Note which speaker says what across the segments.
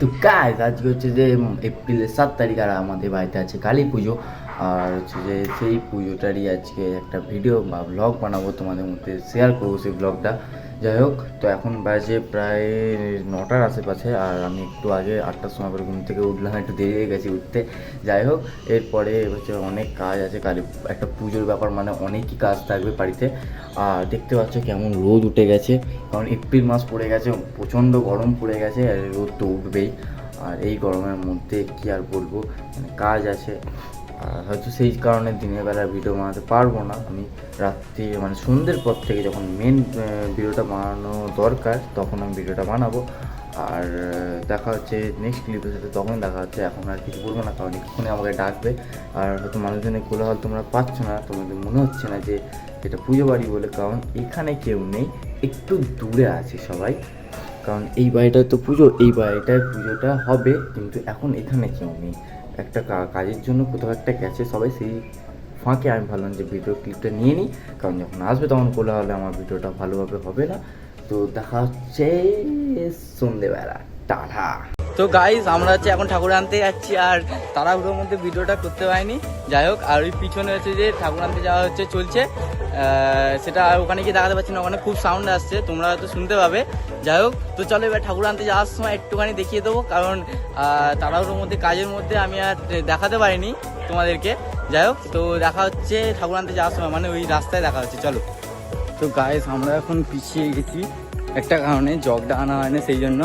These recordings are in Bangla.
Speaker 1: তো কাজ আজকে হচ্ছে যে এপ্রিলের সাত তারিখ আর আমাদের বাড়িতে আছে কালী পুজো। আর হচ্ছে যে সেই পুজোটারই আজকে একটা ভিডিও বা ব্লগ বানাবো তোমাদের মধ্যে শেয়ার করব সেই ব্লগটা যাই হোক তো এখন বাজে প্রায় নটার আশেপাশে, আর আমি একটু আগে আটটার সময় করে ঘুম থেকে উঠলাম, একটু দেরি হয়ে গেছে উঠতে। যাই হোক এরপরে হচ্ছে অনেক কাজ আছে, কালী, একটা পুজোর ব্যাপার মানে অনেকই কাজ থাকবে বাড়িতে। আর দেখতে পাচ্ছ কেমন রোদ উঠে গেছে, কারণ এপ্রিল মাস পড়ে গেছে, প্রচণ্ড গরম পড়ে গেছে, আর রোদ তো উঠবেই। আর এই গরমের মধ্যে কি আর বলব মানে কাজ আছে। আর হয়তো সেই কারণে দিনের বেলা ভিডিও বানাতে পারব না। আমি রাত্রি মানে সন্ধ্যের পর থেকে যখন মেন ভিডিওটা বানানো দরকার, তখন আমি ভিডিওটা বানাবো। আর দেখা হচ্ছে নেক্সট ক্লিপের সাথে তখন দেখা হচ্ছে। এখন আর কিছু বলব না, কারণ এক্ষুনি আমাকে ডাকবে। আর হয়তো মানুষজনের কোলাহল তোমরা পাচ্ছ না, তোমাদের মনে হচ্ছে না যে এটা পুজো বাড়ি বলে, কারণ এখানে কেউ নেই, একটু দূরে আছে সবাই। কারণ এই বাড়িটায় তো পুজো, এই বাড়িটায় পুজোটা হবে, কিন্তু এখন এখানে কেউ নেই। একটা কাজের জন্য কোথাও একটা গেছে, সবাই সেই ফাঁকে। আমি ভাবলাম যে ভিডিও ক্লিপটা নিয়ে নিই, কারণ যখন আসবে তখন কোলা হলে আমার ভিডিওটা ভালোভাবে হবে না। তো দেখা হচ্ছে সন্ধেবেলা। টাটা!
Speaker 2: তো গাইজ আমরা হচ্ছে এখন ঠাকুর আনতে যাচ্ছি আর তাড়াহুড়োর মধ্যে ভিডিওটা করতে পারিনি। যাই হোক, আর ওই পিছনে হচ্ছে যে ঠাকুর আনতে যাওয়া হচ্ছে, চলছে। সেটা ওখানে গিয়ে দেখাতে পারছি না, ওখানে খুব সাউন্ড আসছে, তোমরা হয়তো শুনতে পাবে। যাই হোক, তো চলো এবার ঠাকুর আনতে যাওয়ার সময় একটুখানি দেখিয়ে দেবো, কারণ তাড়াহুড়োর মধ্যে কাজের মধ্যে আমি আর দেখাতে পারিনি তোমাদেরকে। যাই হোক, তো দেখা হচ্ছে ঠাকুর আনতে যাওয়ার সময় মানে ওই রাস্তায় দেখা হচ্ছে, চলো। তো গাইস আমরা এখন পিছিয়ে গেছি, একটা কারণে জগটা আনা হয় না সেই জন্য।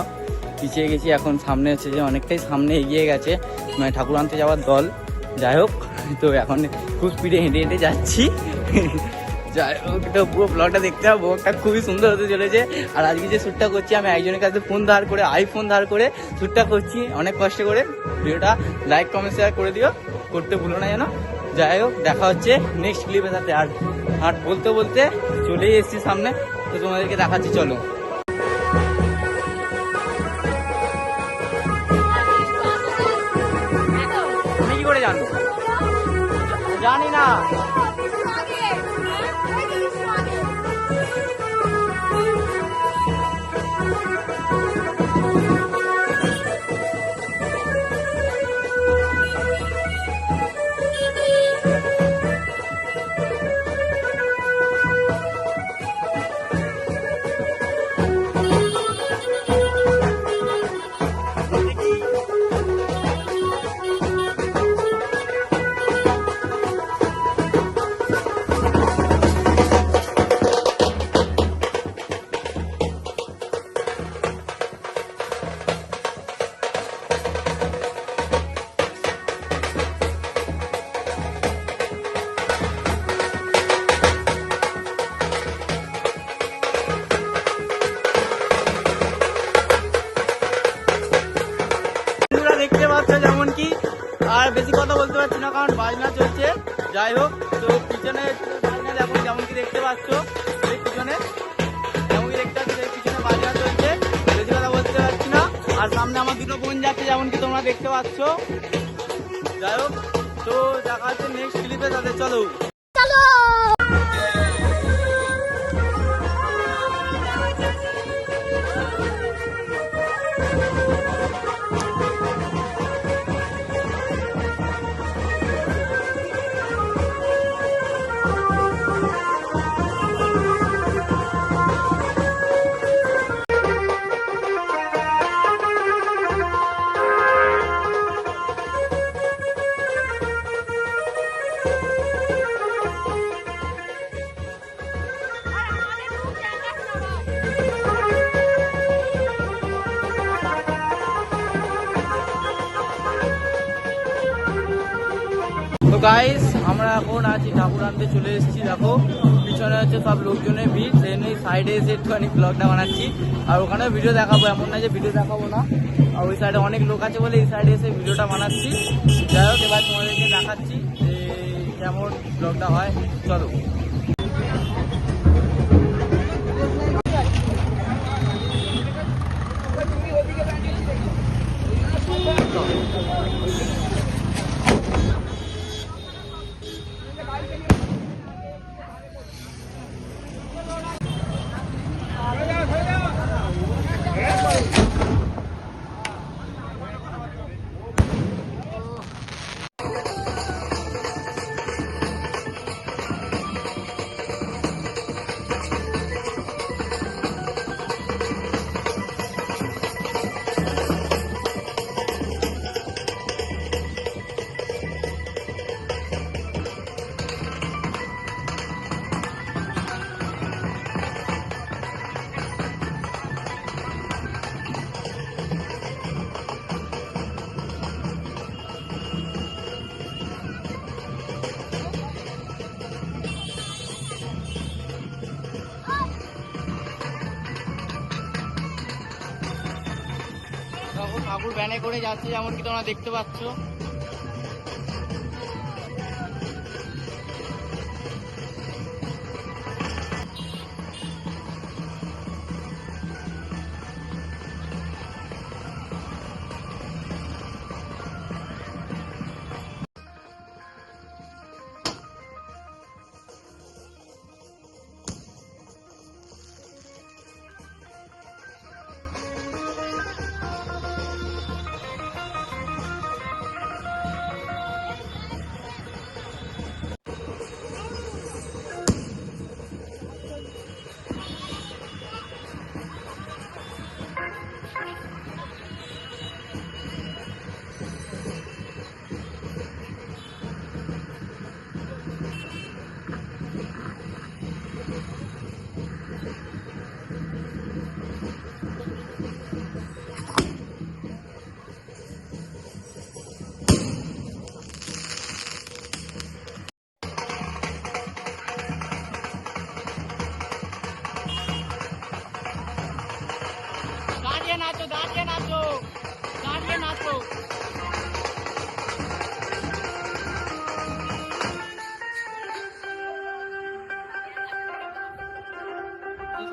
Speaker 2: পিছিয়ে গেছি, এখন সামনে হচ্ছে যে অনেকটাই সামনে এগিয়ে গেছে মানে ঠাকুর আনতে যাওয়ার দল। যাই হোক, তো এখন খুব স্পিডে হেঁটে হেঁটে যাচ্ছি। যাই হোক, তো পুরো ব্লগটা দেখতে হবে ব্লগটা খুবই সুন্দর হতে চলেছে। আর আজকে যে শ্যুটটা করছি, আমি একজনের কাছে ফোন ধার করে আইফোন ধার করে শ্যুটটা করছি, অনেক কষ্ট করে। ভিডিওটা লাইক কমেন্ট শেয়ার করে দিও, করতে ভুলো না যেন। যাই হোক, দেখা হচ্ছে নেক্সট ক্লিপের সাথে। আর আর বলতে বলতে চলেই এসেছি সামনে, তো তোমাদেরকে দেখাচ্ছি, চলো। জানি দেখা হচ্ছে নেক্সট ক্লিপে তাদের চলো বাড়িতে চলে এসেছি, দেখো। পিছনে হচ্ছে সব লোকজনের ভিড় সেই সাইডে এসে একটুখানি ব্লগটা বানাচ্ছি। আর ওখানে ভিডিও দেখাবো, এমন না যে ভিডিও দেখাবো না। আর ওই সাইডে অনেক লোক আছে বলে এই সাইডে এসে ভিডিওটা বানাচ্ছি। যাই হোক, এবার তোমাদেরকে দেখাচ্ছি যে কেমন ব্লগটা হয়। চলো। Thank you. ট্রেনে করে যাচ্ছে যেমনকি তোমরা দেখতে পাচ্ছ।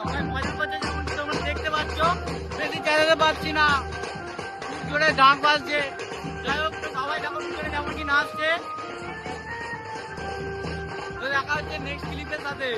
Speaker 2: দোকানে মজা যেমন দেখতে পাচ্ছ, বেশি চালাতে পারছি না। খুব জোরে গান সবাই যখন জোরে যেমন কি নাচছে। তো দেখা হচ্ছে নেক্সট ক্লিপের সাথে।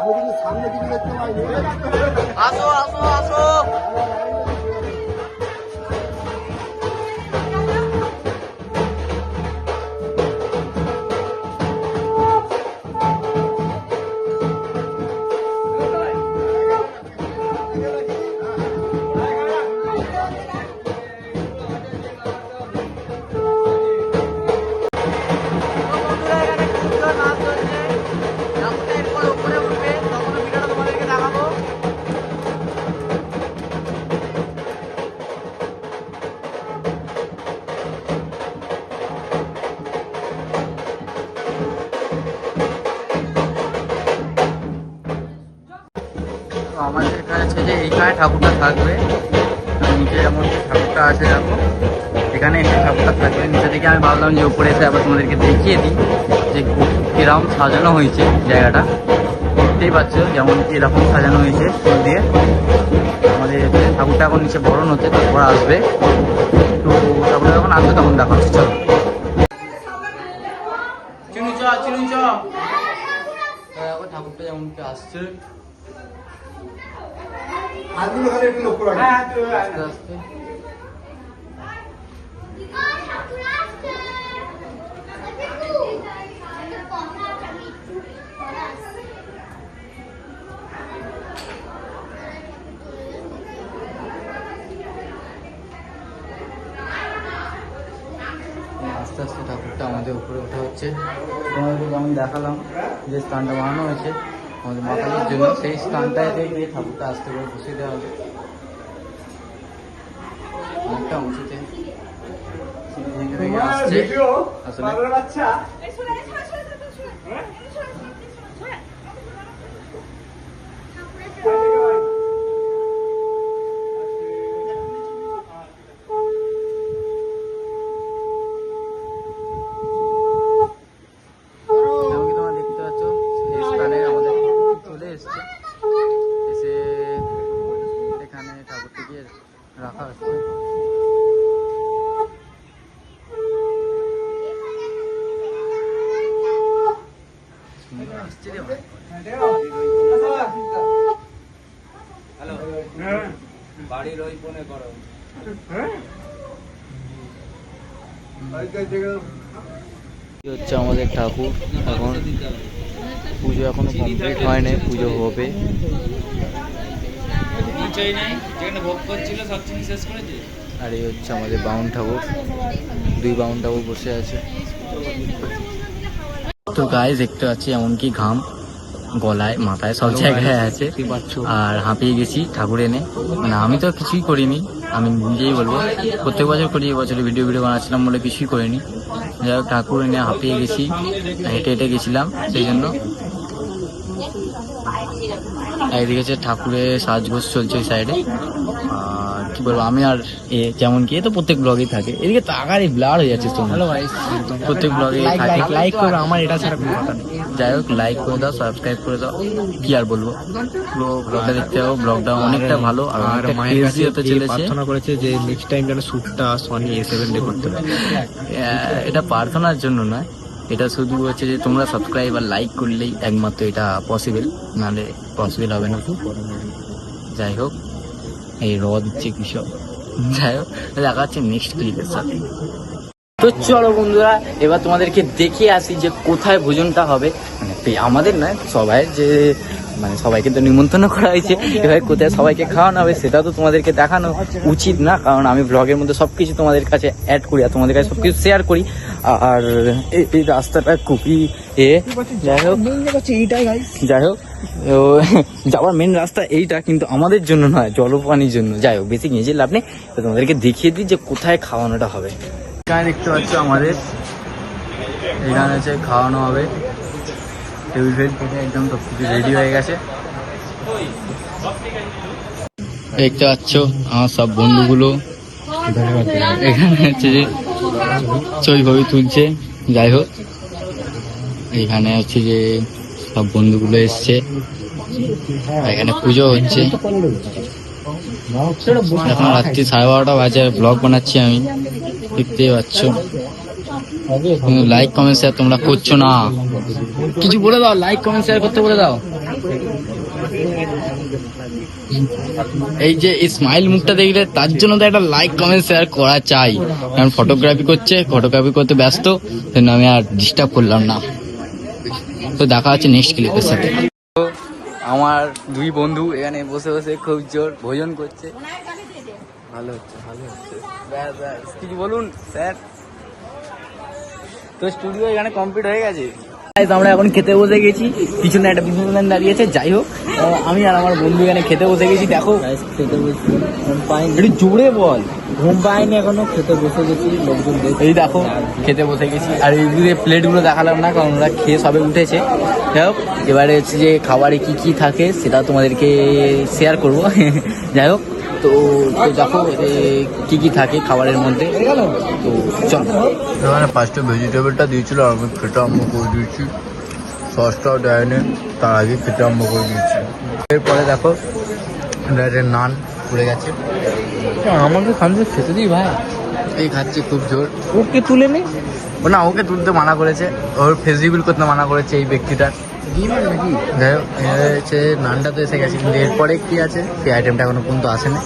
Speaker 3: আমি কিন্তু সামনে দিকে দেখতে পাইনি।
Speaker 2: আসো আসো আসো। এসে ঠাকুরটা থাকবে নিচে থেকে আমি ভাবলাম যে উপরে এসে আবার তোমাদেরকে দেখিয়ে দিই যে কীরকম সাজানো হয়েছে জায়গাটা। দেখতেই পাচ্ছ যেমন এরকম সাজানো হয়েছে ফুল দিয়ে। আমাদের ঠাকুরটা এখন নিচে বরণ হচ্ছে তারপর আসবে। তো তারপরে যখন আসবে তখন দেখাচ্ছি চলো। এখন ঠাকুরটা যেমন কি আসছে।
Speaker 3: একটু
Speaker 2: আস্তে আস্তে আস্তে ঠাকুরটা আমাদের উপরে ওঠা হচ্ছে। তোমাদেরকে যেমন দেখালাম যে স্থানটা বানানো হয়েছে আমাদের মাতাজির জন্য সেই স্থানটায় গিয়ে ঠাকুরটা আস্তে করে বসিয়ে দেওয়া হবে। অনেকটা উঁচুতে আসলে হচ্ছে আমাদের ঠাকুর। এখন পুজো এখনও কমপ্লিট হয়নি পুজো হবে। আর এই হচ্ছে আমাদের বাউন ঠাকুর। দুই বাউন ঠাকুর বসে আছে। তো গায়ে দেখতে পাচ্ছি এমনকি ঘাম গলায় মাথায় সব জায়গায় আছে। আর হাঁপিয়ে গেছি ঠাকুর এনে। মানে আমি তো কিছুই করিনি আমি নিজেই বলব। প্রত্যেক বছর করি এবছরে ভিডিও ভিডিও বানাচ্ছিলাম বলে কিছুই করিনি। যাই হোক, ঠাকুর এনে হাঁপিয়ে গেছি, হেঁটে হেঁটে গেছিলাম, সেই জন্য। একদিকে ঠাকুরের সাজগোজ চলছে ওই সাইডে কি বলব আমি আর এ যেমন কি এ তো প্রত্যেক ব্লগেই থাকে। এদিকে তাকার ব্লার হয়ে যাচ্ছে তো হ্যালো ভাই প্রত্যেক ব্লগে থাকে। লাইক করো আমার এটা ছাড়া কোনো কথা নেই। যাই হোক লাইক করে দাও সাবস্ক্রাইব করে দাও। কি আর বলব? পুরো ব্লগটা দেখতে হবে ব্লগটা অনেকটা ভালো আর অনেকটা
Speaker 4: কাছে
Speaker 2: হতে চলেছে।
Speaker 4: প্রার্থনা করেছে যে নেক্সট টাইম যেন শ্যুটটা সনি এ সেভেন ডে করতে পারে।
Speaker 2: এটা প্রার্থনার জন্য নয়। এটা শুধু হচ্ছে যে তোমরা সাবস্ক্রাইব আর লাইক করলেই একমাত্র এটা পসিবল নাহলে পসিবল হবে না। যাই হোক এই র দিচ্ছে কৃষক। যাই হোক, দেখা যাচ্ছে নেক্সট ক্লিপের সাথে। তো চলো বন্ধুরা, এবার তোমাদেরকে দেখে আসি যে কোথায় ভোজনটা হবে। মানে আমাদের না সবাই যে মানে সবাইকে তো নিমন্ত্রণ করা হয়েছে। এভাবে কোথায় সবাইকে খাওয়ানো হবে সেটা তো তোমাদেরকে দেখানো উচিত না কারণ আমি ব্লগের মধ্যে সব কিছু তোমাদের কাছে অ্যাড করি আর তোমাদের কাছে সব কিছু শেয়ার করি। আর এই এই রাস্তাটা খুবই এ যাই হোক। যাই হোক যাওয়ার মেন রাস্তা এইটা কিন্তু আমাদের জন্য নয় জলপানির জন্য। যাই হোক বেশি নিয়ে যে লাভ নেই। তো তোমাদেরকে দেখিয়ে দিই যে কোথায় খাওয়ানোটা হবে। এখানে দেখতে পাচ্ছ আমাদের। এখানে হচ্ছে খাওয়ানো হবে। টেবিল ফেল একদম রেডি হয়ে গেছে। দেখতে পাচ্ছ আমার সব বন্ধুগুলো। এখানে হচ্ছে যে ছবি ফবি তুলছে, যাই হোক। এখানে হচ্ছে যে সব বন্ধুগুলো এসছে। এখানে পুজো হচ্ছে। এখন রাত্রি সাড়ে বারোটা বাজে ব্লগ বানাচ্ছি আমি। দেখতেই পাচ্ছ। লাইক কমেন্ট শেয়ার তোমরা করছ না। কিছু বলে দাও লাইক কমেন্ট শেয়ার করতে বলে দাও। এই যে এই স্মাইল মুখটা দেখলে তার জন্য তো একটা লাইক কমেন্ট শেয়ার করা চাই। কারণ ফটোগ্রাফি করছে ফটোগ্রাফি করতে ব্যস্ত সেজন্য আমি আর ডিস্টার্ব করলাম না। তো দেখা হচ্ছে নেক্সট ক্লিপের সাথে। আমার দুই বন্ধু এখানে বসে বসে খুব জোর ভোজন করছে। ভালো হচ্ছে ভালো হচ্ছে। ব্যাস ব্যাস। কিছু বলুন স্যার? তো স্টুডিও এখানে কমপ্লিট হয়ে গেছে। আমরা এখন খেতে বসে গেছি। পিছনে একটা বিজনেসম্যান দাঁড়িয়েছে যাই হোক। আমি আর আমার বন্ধু এখানে খেতে বসে গেছি দেখো।
Speaker 4: খেতে বসছি। ঘুম পাইনি।
Speaker 2: একটু জোরে বল।
Speaker 4: ঘুম পাইনি এখনও খেতে বসে গেছি লোকজন
Speaker 2: এই দেখো খেতে বসে গেছি। আর এই যে প্লেটগুলো দেখালাম না কারণ ওরা খেয়ে সবে উঠেছে। যাই হোক এবারে হচ্ছে যে খাবারে কি কি থাকে সেটা তোমাদেরকে শেয়ার করব। যাই হোক তো তো দেখো এ, কি কি থাকে খাবারের মধ্যে। তো চল।
Speaker 1: এখানে ফার্স্টে ভেজিটেবলটা দিয়েছিল আর আমি খেতে আরম্ভ করে দিয়েছি। সসটাও দেয়নি তার আগে খেতে আরম্ভ করে দিয়েছি। এরপরে দেখো ডাইরেক্ট নান পড়ে গেছে।
Speaker 2: আমাকে খামছে খেতে দিই ভাই।
Speaker 1: এই খাচ্ছে খুব জোর।
Speaker 2: ওকে তুলে নে।
Speaker 1: ও না ওকে তুলতে মানা করেছে। ওর ফেজিবিল করতে মানা করেছে এই ব্যক্তিটার। যাই হোক হচ্ছে নানটা তো এসে গেছে কিন্তু এরপরে কি আছে সেই আইটেমটা এখনও পর্যন্ত আসেনি।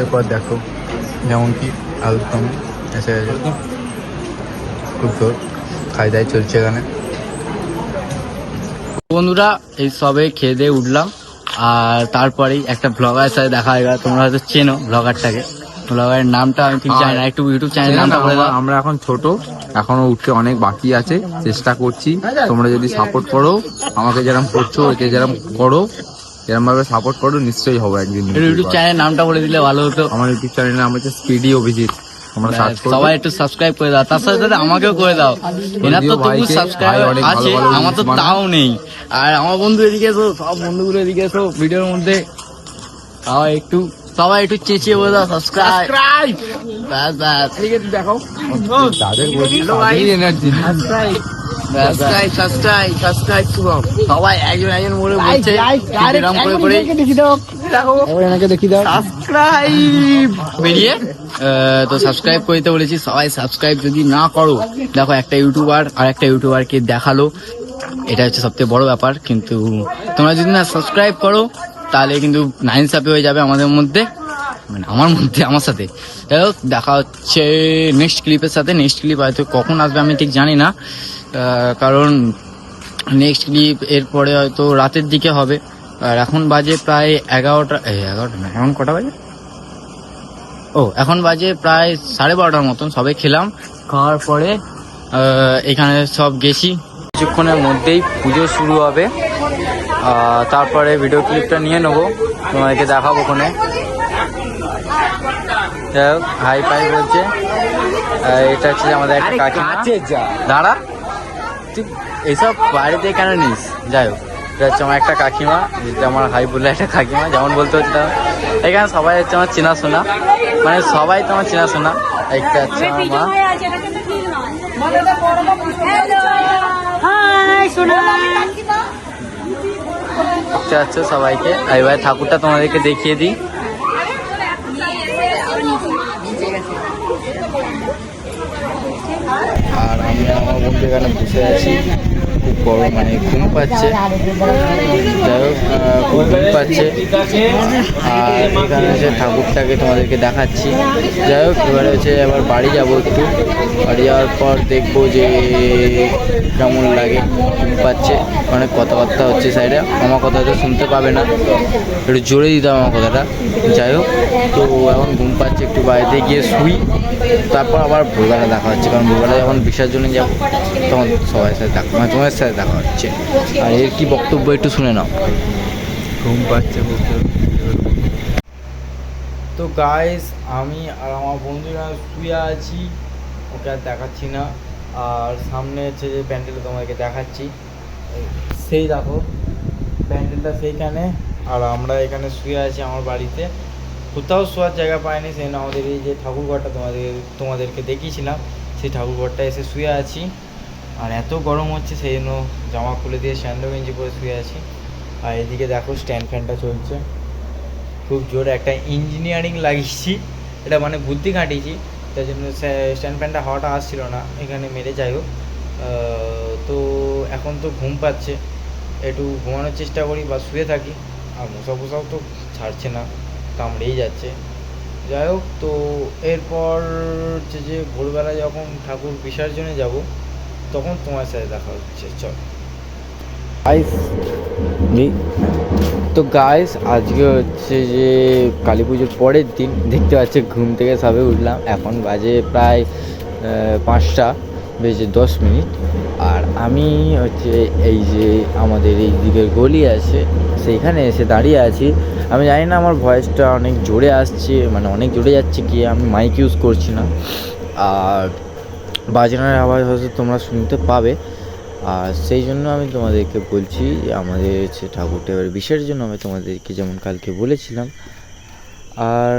Speaker 1: এরপর দেখো যেমন কি আলুদম এসে গেছে। খুব জোর খাই দাই চলছে এখানে।
Speaker 2: বন্ধুরা এই সবে খেয়ে দিয়ে উঠলাম আর তারপরেই একটা ব্লগারের সাথে দেখা হয়ে গেল তোমরা হয়তো চেনো ব্লগারটাকে ব্লগারের নামটা আমি ঠিক জানি না একটু ইউটিউব চ্যানেল নামটা বলে দাও
Speaker 5: আমরা এখন ছোট এখনও উঠতে অনেক বাকি আছে চেষ্টা করছি। তোমরা যদি সাপোর্ট করো আমাকে যেরকম করছ একে যেরকম করো এরকম ভাবে সাপোর্ট করো নিশ্চয়ই হবে একদিন
Speaker 2: ইউটিউব চ্যানেল নামটা বলে দিলে ভালো হতো।
Speaker 5: আমার ইউটিউব চ্যানেলের নাম হচ্ছে স্পিডি অভিজিৎ তোমরা সার্চ
Speaker 2: সবাই একটু সাবস্ক্রাইব করে দাও। তার সাথে আমাকেও করে দাও। এনার তো তবু সাবস্ক্রাইব আছে আমার তো তাও নেই। আর আমার বন্ধু এদিকে এসো সব বন্ধুগুলো এদিকে এসো ভিডিওর মধ্যে। তাও একটু সবাই একটু চেঁচিয়ে বলে দাও সাবস্ক্রাইব ব্যাস ব্যাস। দেখো।
Speaker 5: তাদের এনার্জি
Speaker 2: সাবস্ক্রাইব সাবস্ক্রাইব সাবস্ক্রাইব সবাই একজন একজন বলে বলছে এরকম করে করে
Speaker 4: এনাকে দেখি দাও।
Speaker 2: সাবস্ক্রাইব বেরিয়ে তো সাবস্ক্রাইব করতে বলেছি। সবাই সাবস্ক্রাইব যদি না করো দেখো একটা ইউটিউবার আর একটা ইউটিউবারকে দেখাল। এটা হচ্ছে সবথেকে বড় ব্যাপার কিন্তু তোমরা যদি না সাবস্ক্রাইব করো তাহলে কিন্তু নাইন সাপে হয়ে যাবে আমাদের মধ্যে। মানে আমার মধ্যে, আমার সাথে। যাই হোক, দেখা হচ্ছে নেক্সট ক্লিপের সাথে। নেক্সট ক্লিপ হয়তো কখন আসবে আমি ঠিক জানি না। কারণ নেক্সট ক্লিপ এরপরে হয়তো রাতের দিকে হবে। আর এখন বাজে প্রায় এগারোটা এগারোটা না, এখন কটা বাজে? ও, এখন বাজে প্রায় সাড়ে বারোটার মতন, সবে খেলাম। খাওয়ার পরে এখানে সব গেছি। কিছুক্ষণের মধ্যেই পুজো শুরু হবে। তারপরে ভিডিও ক্লিপটা নিয়ে নেব। তোমাদেরকে দেখাবো ওখানে। যাই হোক হাই ফাই বলছে। এটা হচ্ছে আমাদের একটা কাকিমা। দাঁড়া। তুই এইসব বাড়িতে কেন নিস? যাই হোক এটা হচ্ছে আমার একটা কাকিমা যেটা আমার হাই বলে একটা কাকিমা যেমন বলতে হচ্ছে তেমন। এখানে সবাই হচ্ছে আমার চেনাশোনা। মানে সবাই তো আমার চেনাশোনা। একটা হচ্ছে আমার মা। দেখতে পাচ্ছ সবাইকে। আর এবার ঠাকুরটা তোমাদেরকে দেখিয়ে দিই। আর আমি আমার বন্ধু এখানে বসে আছি। খুব বড় মানে ঘুম পাচ্ছে। যাই হোক খুব ঘুম পাচ্ছে। আর এখানে হচ্ছে ঠাকুরটাকে তোমাদেরকে দেখাচ্ছি। যাই হোক, এবারে হচ্ছে এবার বাড়ি যাব একটু। বাড়ি যাওয়ার পর দেখব যে কেমন লাগে, ঘুম পাচ্ছে। অনেক কথাবার্তা হচ্ছে সাইডে আমার কথা তো শুনতে পাবে না। একটু জোরে দিতাম আমার কথাটা। যাই হোক, তো এখন ঘুম পাচ্ছে, একটু বাড়িতে গিয়ে শুই। তারপর আবার ভোরবেলা দেখা হচ্ছে। কারণ ভোরবেলা যখন বিসর্জনে যাব, তখন সবাই সাথে দেখা মানে তোমার সাথে দেখা হচ্ছে। আর এর কি বক্তব্য একটু শুনে নাও।
Speaker 5: ঘুম পাচ্ছে
Speaker 1: তো গাইস আমি আর আমার বন্ধুরা শুয়ে আছি। ওকে আর দেখাচ্ছি না। আর সামনে হচ্ছে যে প্যান্ডেলটা তোমাকে দেখাচ্ছি। সেই দেখো, প্যান্ডেলটা সেইখানে। আর আমরা এখানে শুয়ে আছি আমার বাড়িতে। কোথাও শোয়ার জায়গা পাইনি, সেই আমাদের এই যে ঠাকুরঘরটা তোমাদের তোমাদেরকে দেখিয়েছিলাম। সেই ঠাকুরঘরটা এসে শুয়ে আছি। আর এত গরম হচ্ছে সেই জন্য জামা খুলে দিয়ে স্যান্ডো গেঞ্জি পরে শুয়ে আছি। আর এদিকে দেখো স্ট্যান্ড ফ্যানটা চলছে। খুব জোরে একটা ইঞ্জিনিয়ারিং লাগিয়েছি। এটা মানে বুদ্ধি খাটিয়েছি। তাই জন্য স্ট্যান্ড ফ্যানটা হাওয়াটা আসছিল না। এখানে মেরে যাই হোক। তো এখন তো ঘুম পাচ্ছে। একটু ঘুমানোর চেষ্টা করি বা শুয়ে থাকি। আর মশা ফসাও তো ছাড়ছে না। কামড়েই যাচ্ছে। যাই হোক, তো এরপর হচ্ছে যে ভোরবেলা যখন ঠাকুর বিসর্জনে যাব তখন তোমার সাথে দেখা হচ্ছে, চল। তো গাইস আজকে হচ্ছে যে কালী পুজোর পরের দিন, দেখতে পাচ্ছে ঘুম থেকে সবে উঠলাম। এখন বাজে প্রায় পাঁচটা, বেজে দশ মিনিট। আর আমি হচ্ছে এই যে আমাদের এই দিকের গলি আছে, সেইখানে এসে দাঁড়িয়ে আছি। আমি জানি না আমার ভয়েসটা অনেক জোরে আসছে মানে অনেক জোরে যাচ্ছে কি, আমি মাইক ইউজ করছি না। আর বাজনার আওয়াজ হয়তো তোমরা শুনতে পাবে। আর সেই জন্য আমি তোমাদেরকে বলছি আমাদের হচ্ছে ঠাকুরটা এবার বিসর্জনের জন্য আমি তোমাদেরকে যেমন কালকে বলেছিলাম। আর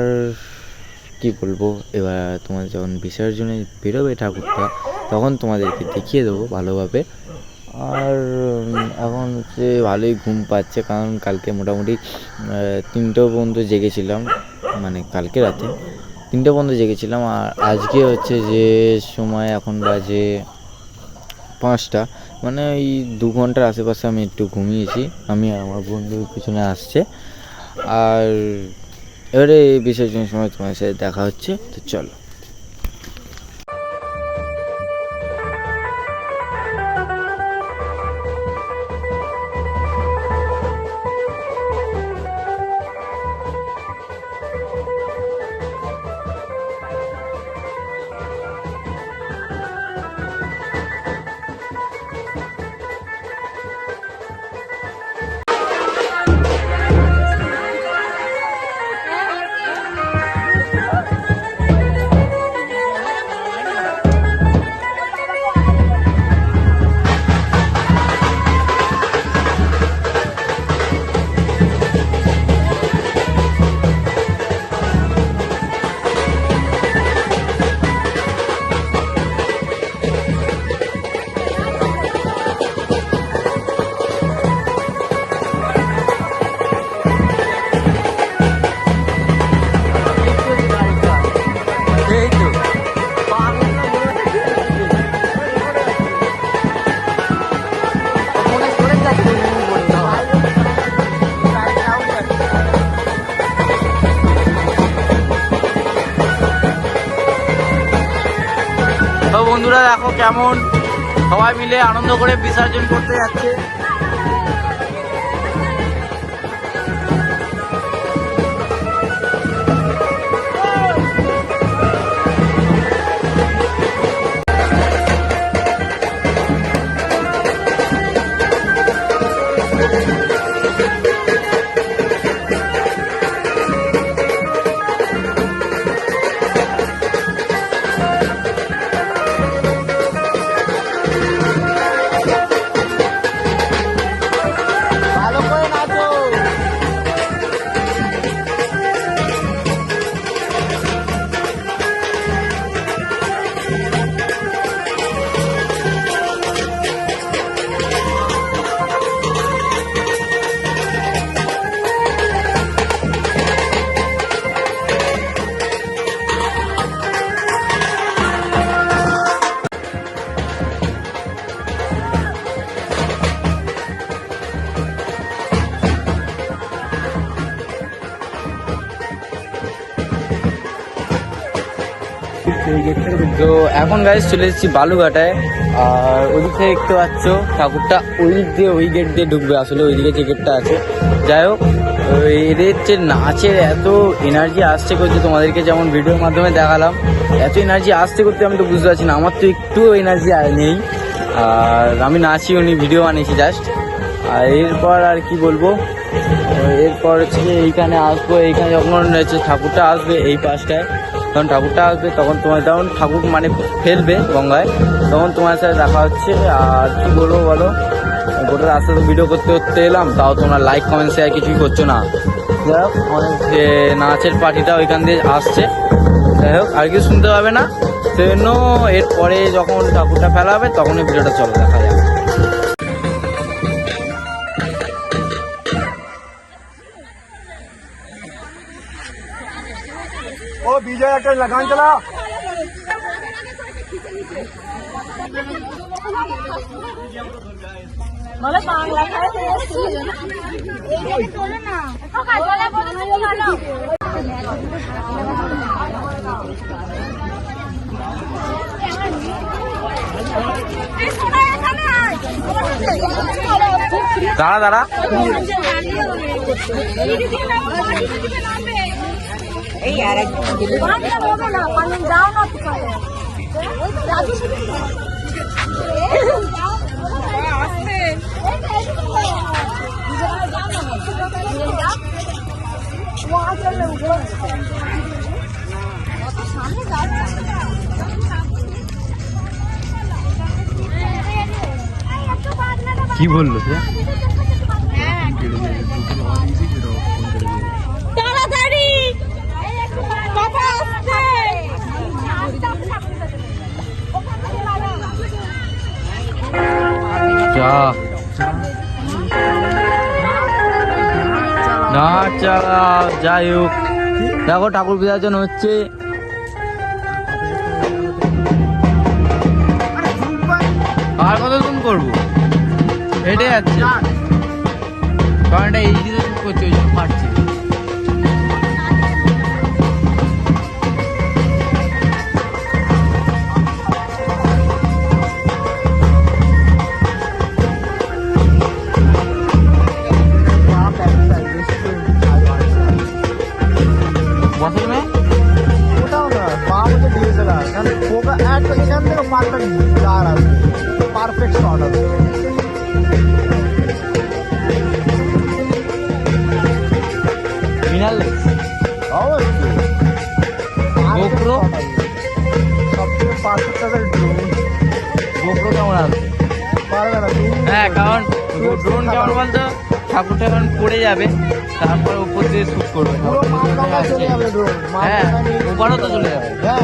Speaker 1: কি বলব এবার তোমাদের যখন বিসর্জনে বেরোবে ঠাকুরটা তখন তোমাদেরকে দেখিয়ে দেবো ভালোভাবে। আর এখন হচ্ছে ভালোই ঘুম পাচ্ছে কারণ কালকে মোটামুটি আহ, তিনটে পর্যন্ত জেগেছিলাম মানে কালকে রাতে। তিনটে পর্যন্ত জেগেছিলাম, আর আজকে হচ্ছে যে সময় এখন বাজে পাঁচটা। মানে ওই দু ঘণ্টার আশেপাশে আমি একটু ঘুমিয়েছি, আমি আর আমার বন্ধু পিছনে আসছে। আর এবারে বিসর্জনের সময় তোমার সাথে দেখা হচ্ছে, তো চলো।
Speaker 2: বন্ধুরা দেখো কেমন সবাই মিলে আনন্দ করে বিসর্জন করতে যাচ্ছে। এখন গাইজ চলে এসেছি বালুঘাটায় আর ওদিক থেকে দেখতে পাচ্ছ, ঠাকুরটা ওই দিক দিয়ে, ওই গেট দিয়ে ঢুকবে আসলে ওইদিকে যে গেটটা আছে। যাই হোক এদের যে নাচের এত এনার্জি আসছে করছে, তোমাদেরকে যেমন ভিডিওর মাধ্যমে দেখালাম, এত এনার্জি আসছে করতে আমি তো বুঝতে পারছি না, আমার তো একটু এনার্জি নেই। আর আমি নাচি, উনি ভিডিও বানিয়েছি জাস্ট আর এরপর আর কি বলব, এরপর হচ্ছে এইখানে আসব, এইখানে যখন হচ্ছে ঠাকুরটা আসবে এই পাশটায়। তখন ঠাকুরটা আসবে, তখন তোমার তখন ঠাকুর মানে ফেলবে গঙ্গায়, তখন তোমার সাথে দেখা হচ্ছে। আর কি বলব বলো? গোটা রাস্তা তো ভিডিও করতে করতে এলাম, তাও তোমরা লাইক কমেন্ট শেয়ার কিছুই করছ না। যাই হোক যে নাচের পার্টিটা ওইখান দিয়ে আসছে। যাই হোক, আর কিছু শুনতে পাবে না। সেই জন্য এরপরে যখন ঠাকুরটা ফেলা হবে তখন এই ভিডিওটা চলো, দেখা যাবে
Speaker 3: বিজয় একটা লাগান চালা।
Speaker 2: দাঁড়া দাঁড়া।
Speaker 6: সামনে যাচ্ছে
Speaker 7: কি বলল সে? চা না চা যাই হোক। দেখো, ঠাকুর বিসর্জন হচ্ছে। আর কত জুম করব? হেঁটে যাচ্ছে। কারণ এটা এই দিকে করছে, ওই জন্য পারছি
Speaker 4: পারফেক্ট ব্লার আসবে পারফেক্ট শট আসবে অবশ্যই।
Speaker 7: GoPro?
Speaker 4: সবথেকে পারফেক্ট হবে ড্রোন
Speaker 7: গোপ্রো কেমন আছে?
Speaker 4: পারবে না।
Speaker 7: হ্যাঁ কারণ ড্রোন কেমন বলতো? ঠাকুরটা এখন পড়ে যাবে তারপর উপর দিয়ে শুট করবে।
Speaker 4: ড্রোন
Speaker 7: হ্যাঁ ওপারও তো চলে যাবে।
Speaker 4: হ্যাঁ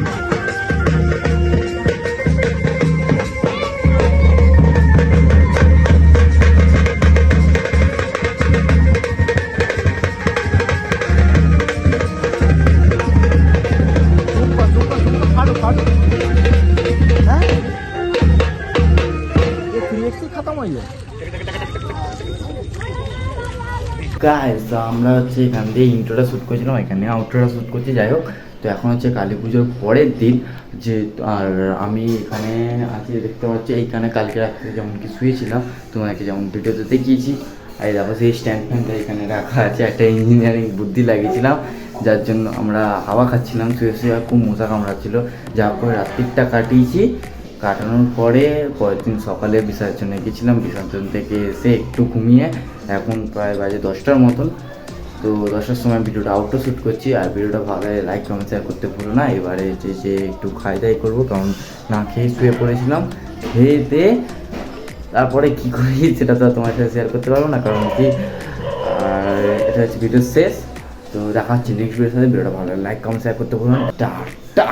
Speaker 2: গাইস আমরা হচ্ছে এখান দিয়ে ইন্ট্রোটা শ্যুট করছিলাম, এখানে আউটরোটা শ্যুট করছি, যাই হোক। তো এখন হচ্ছে কালী পুজোর পরের দিন যে, আর আমি এখানে আছি, দেখতে পাচ্ছি, এইখানে কালকে রাত্রে যেমন কি শুয়েছিলাম তোমাকে যেমন ভিডিওতে দেখিয়েছি। আর তারপর সেই স্ট্যান্ড ফ্যানটা এখানে রাখা আছে, একটা ইঞ্জিনিয়ারিং বুদ্ধি লাগিয়েছিলাম, যার জন্য আমরা হাওয়া খাচ্ছিলাম, শুয়ে শুয়ে খুব মশা কামড়াচ্ছিল। যা করে রাত্রিটা কাটিয়েছি। কাটানোর পরে পরের দিন সকালে বিসর্জনে গেছিলাম, বিসর্জন থেকে এসে একটু ঘুমিয়ে এখন প্রায় বাজে দশটার মতন। তো দশটার সময় ভিডিওটা আউটও শ্যুট করছি। আর ভিডিওটা ভালো লাগে লাইক কমেন্ট শেয়ার করতে ভুলো না। এবারে যে যে একটু খাই দাই করব, কারণ না খেয়ে শুয়ে পড়েছিলাম। খেয়ে দিয়ে তারপরে কী করি সেটা তো তোমার সাথে শেয়ার করতে পারব না, কারণ কি, আর এটা হচ্ছে ভিডিও শেষ। তো দেখা হচ্ছে নেক্সট ভিডিওর সাথে। ভিডিওটা ভালো লাগে লাইক কমেন্ট শেয়ার করতে ভুলো না। টাটা!